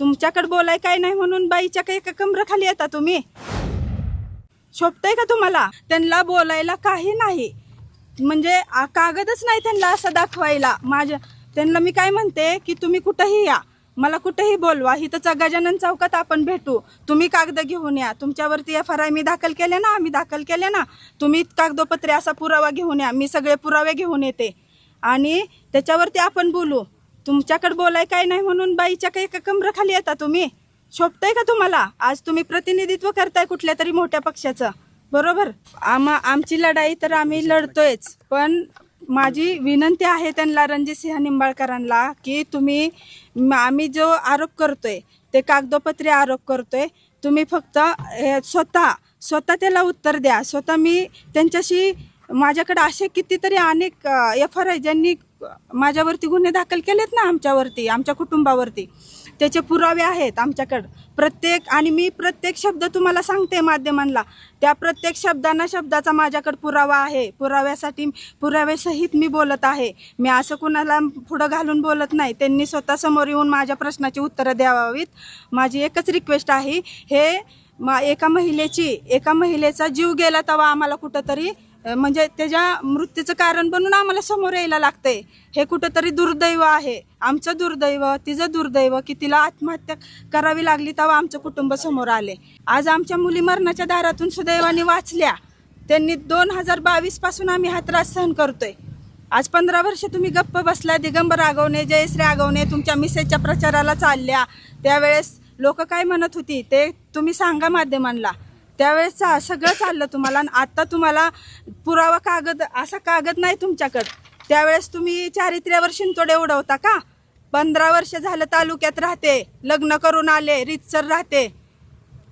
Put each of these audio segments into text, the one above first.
तुमच्याकडे बोलाय काय नाही म्हणून बाईच्या काही एका कमराखाली येता तुम्ही? शोभतंय का तुम्हाला? त्यांना बोलायला काही नाही. म्हणजे आ- कागदच नाही त्यांना असं दाखवायला. माझ्या त्यांना मी काय म्हणते की तुम्ही कुठंही या. मला कुठेही बोलवा. इथं गजानन चौकात आपण भेटू. तुम्ही कागद घेऊन या. तुमच्यावरती एफ आर आय मी दाखल केले ना? आम्ही दाखल केले ना? तुम्ही कागदोपत्रे असा पुरावा घेऊन या. मी सगळे पुरावे घेऊन येते. आणि त्याच्यावरती आपण बोलू. तुमच्याकडे बोलाय काय नाही म्हणून बाईच्या काही एका कमराखाली येता तुम्ही? शोभताय का तुम्हाला? आज तुम्ही प्रतिनिधित्व करताय कुठल्या तरी मोठ्या पक्षाचं. बरोबर? आम आमची लढाई तर आम्ही लढतोयच. पण माझी विनंती आहे त्यांना रणजित सिंह निंबाळकरांना की तुम्ही आम्ही जो आरोप करतोय ते कागदोपत्री आरोप करतोय तुम्ही फक्त हे, स्वतः स्वतः त्याला उत्तर द्या. स्वतः मी त्यांच्याशी माझ्याकडे असे कितीतरी अनेक एफ आर आय ज्यांनी माझ्यावरती गुन्हे दाखल केलेत ना आमच्यावरती आमच्या कुटुंबावरती. त्याचे पुरावे आहेत आमच्याकडं. प्रत्येक आणि मी प्रत्येक शब्द तुम्हाला सांगते माध्यमांना. त्या प्रत्येक शब्दांना शब्दाचा माझ्याकडे पुरावा आहे. पुराव्यासाठी पुराव्यासहित मी बोलत आहे. मी असं कुणाला पुढं घालून बोलत नाही. त्यांनी स्वतः समोर येऊन माझ्या प्रश्नाची उत्तरं द्यावीत माझी एकच रिक्वेस्ट आहे हे मा एका महिलेची एका महिलेचा जीव गेला तेव्हा आम्हाला कुठंतरी म्हणजे त्याच्या मृत्यूचं कारण बनून आम्हाला समोर यायला लागतंय. हे कुठंतरी दुर्दैव आहे. आमचं दुर्दैव तिचं दुर्दैव की तिला आत्महत्या करावी लागली तेव्हा आमचं कुटुंब समोर आले. आज आमच्या मुली मरणाच्या दारातून सुदैवाने वाचल्या. त्यांनी दोन हजार बावीसपासून आम्ही हा त्रास सहन करतोय. आज पंधरा वर्ष तुम्ही गप्प बसला दिगंबर आगवणे जयश्री आगवणे तुमच्या मिसेसच्या प्रचाराला चालल्या. त्यावेळेस लोक काय म्हणत होती ते तुम्ही सांगा माध्यमांना. त्यावेळेस सगळं चाललं तुम्हाला आणि आत्ता तुम्हाला पुरावा कागद असा कागद नाही तुमच्याकडं. त्यावेळेस तुम्ही चारित्र्यावर शिंतोडे उडवता का? पंधरा वर्ष झालं तालुक्यात राहते लग्न करून आले रीतसर राहते.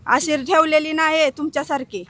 अशी ठेवलेली नाही तुमच्यासारखी.